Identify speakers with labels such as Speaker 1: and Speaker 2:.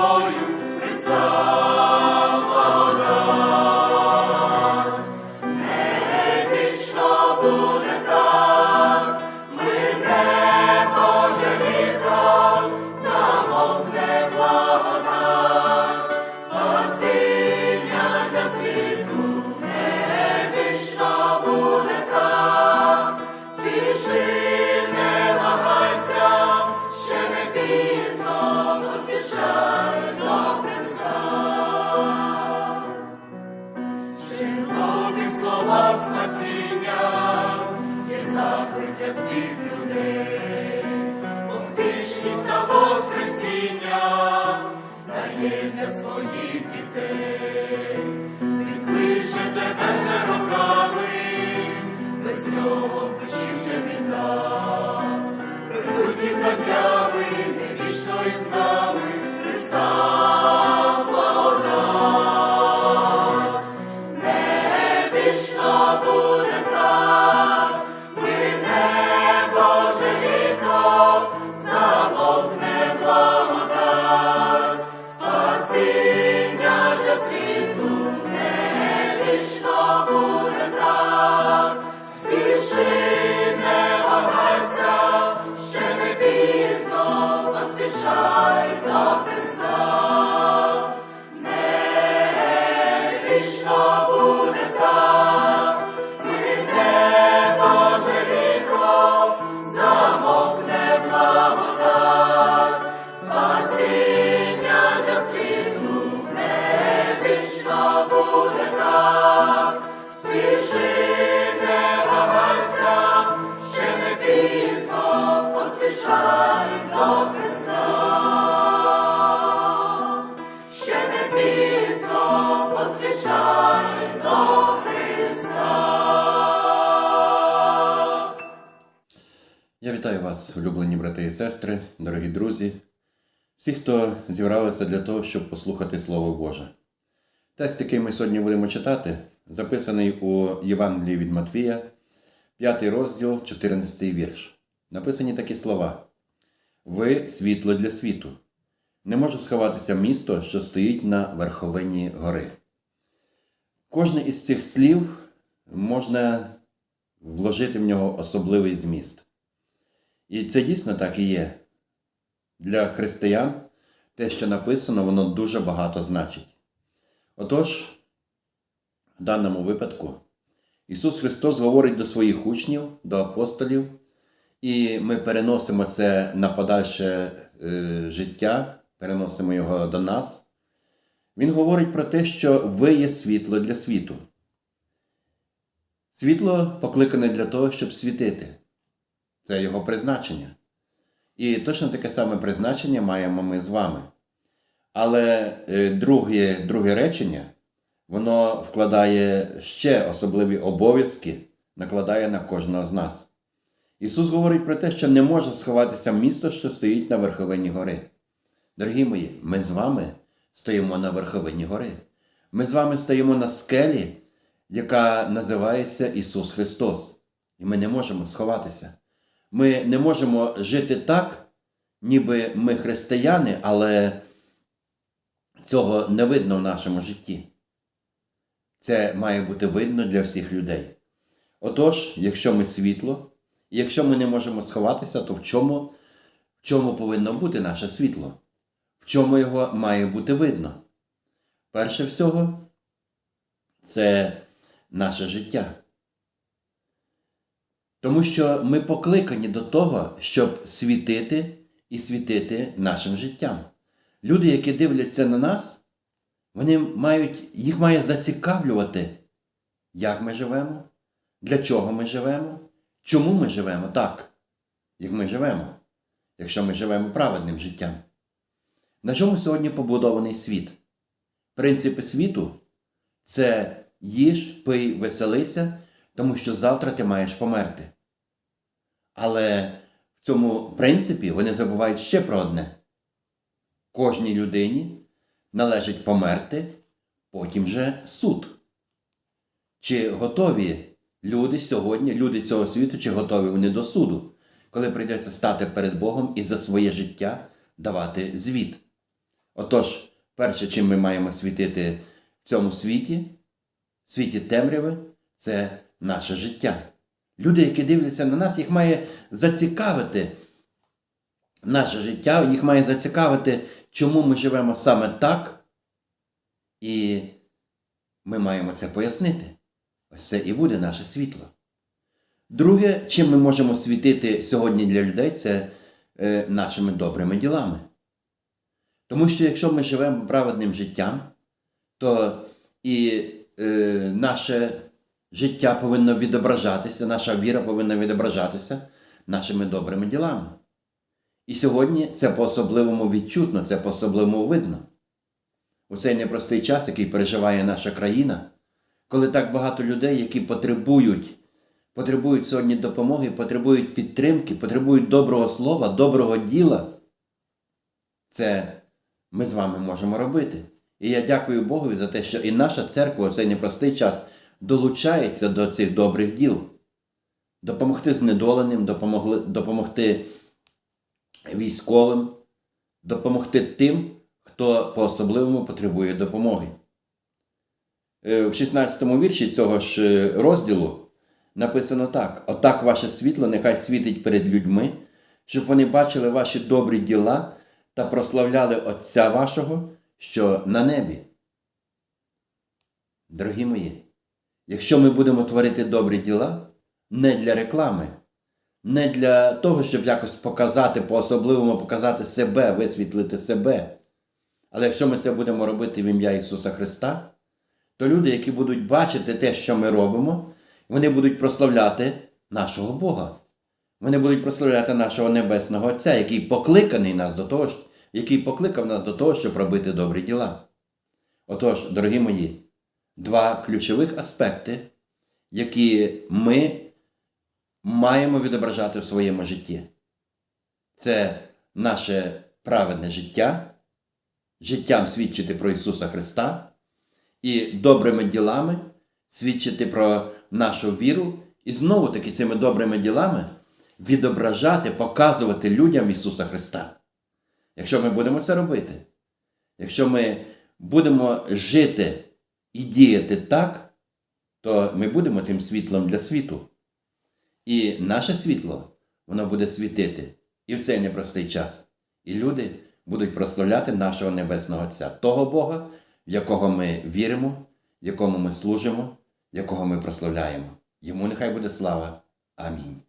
Speaker 1: рікою живою, спасіння. І заклик для всіх
Speaker 2: Я вітаю вас, улюблені брати і сестри, дорогі друзі, всі, хто зібралися для того, щоб послухати Слово Боже. Текст, який ми сьогодні будемо читати, записаний у Євангелії від Матвія, 5 розділ, 14 вірш. Написані такі слова: Ви світло для світу. Не може сховатися місто, що стоїть на верховині гори. Кожне із цих слів можна вложити в нього особливий зміст. І це дійсно так і є. Для християн те, що написано, воно дуже багато значить. Отож, в даному випадку, Ісус Христос говорить до своїх учнів, до апостолів, і ми переносимо це на подальше е, життя, переносимо його до нас. Він говорить про те, що ви є світло для світу. Світло покликане для того, щоб світити. Це його призначення. І точно таке саме призначення маємо ми з вами. Але е, друге, друге речення, воно вкладає ще особливі обов'язки, накладає на кожного з нас. Ісус говорить про те, що не може сховатися місто, що стоїть на верховині гори. Дорогі мої, ми з вами стоїмо на верховині гори. Ми з вами стоїмо на скелі, яка називається Ісус Христос. І ми не можемо сховатися. Ми не можемо жити так, ніби ми християни, але цього не видно в нашому житті. Це має бути видно для всіх людей. Отож, якщо ми світло, якщо ми не можемо сховатися, то в чому, в чому повинно бути наше світло? В чому його має бути видно? Перше всього, це наше життя. Тому що ми покликані до того, щоб світити і світити нашим життям. Люди, які дивляться на нас, вони мають, їх має зацікавлювати, як ми живемо, для чого ми живемо, чому ми живемо так, як ми живемо, якщо ми живемо праведним життям. На чому сьогодні побудований світ? Принципи світу це їж, пий, веселися, тому що завтра ти маєш померти. Але в цьому принципі вони забувають ще про одне: кожній людині належить померти, потім же суд. Чи готові Люди сьогодні, люди цього світу, чи готові вони до суду, коли прийдеться стати перед Богом і за своє життя давати звіт. Отож, перше, чим ми маємо світити в цьому світі, в світі темряви, це наше життя. Люди, які дивляться на нас, їх має зацікавити наше життя, їх має зацікавити, чому ми живемо саме так, і ми маємо це пояснити. Ось це і буде наше світло. Друге, чим ми можемо світити сьогодні для людей, це е, нашими добрими ділами. Тому що якщо ми живемо праведним життям, то і е, наше життя повинно відображатися, наша віра повинна відображатися нашими добрими ділами. І сьогодні це по-особливому відчутно, це по-особливому видно. У цей непростий час, який переживає наша країна, коли так багато людей, які потребують, потребують сьогодні допомоги, потребують підтримки, потребують доброго слова, доброго діла, це ми з вами можемо робити. І я дякую Богові за те, що і наша церква у цей непростий час долучається до цих добрих діл. Допомогти знедоленим, допомогли, допомогти військовим, допомогти тим, хто по-особливому потребує допомоги. Е, В 16 вірші цього ж розділу написано так: Отак ваше світло нехай світить перед людьми, щоб вони бачили ваші добрі діла та прославляли Отця вашого, що на небі. Дорогі мої, якщо ми будемо творити добрі діла не для реклами, не для того, щоб якось показати, по-особливому показати себе, висвітлити себе. Але якщо ми це будемо робити в ім'я Ісуса Христа, то люди, які будуть бачити те, що ми робимо, вони будуть прославляти нашого Бога. Вони будуть прославляти нашого Небесного Отця, який покликаний нас до того, який покликав нас до того, щоб робити добрі діла. Отож, дорогі мої, два ключових аспекти, які ми маємо відображати в своєму житті. Це наше праведне життя, життям свідчити про Ісуса Христа і добрими ділами свідчити про нашу віру, і знову таки цими добрими ділами відображати, показувати людям Ісуса Христа. Якщо ми будемо це робити, якщо ми будемо жити і діяти так, то ми будемо тим світлом для світу. І наше світло, воно буде світити і в цей непростий час. І люди будуть прославляти нашого Небесного Отця, того Бога, в якого ми віримо, якому ми служимо, якого ми прославляємо. Йому нехай буде слава. Амінь.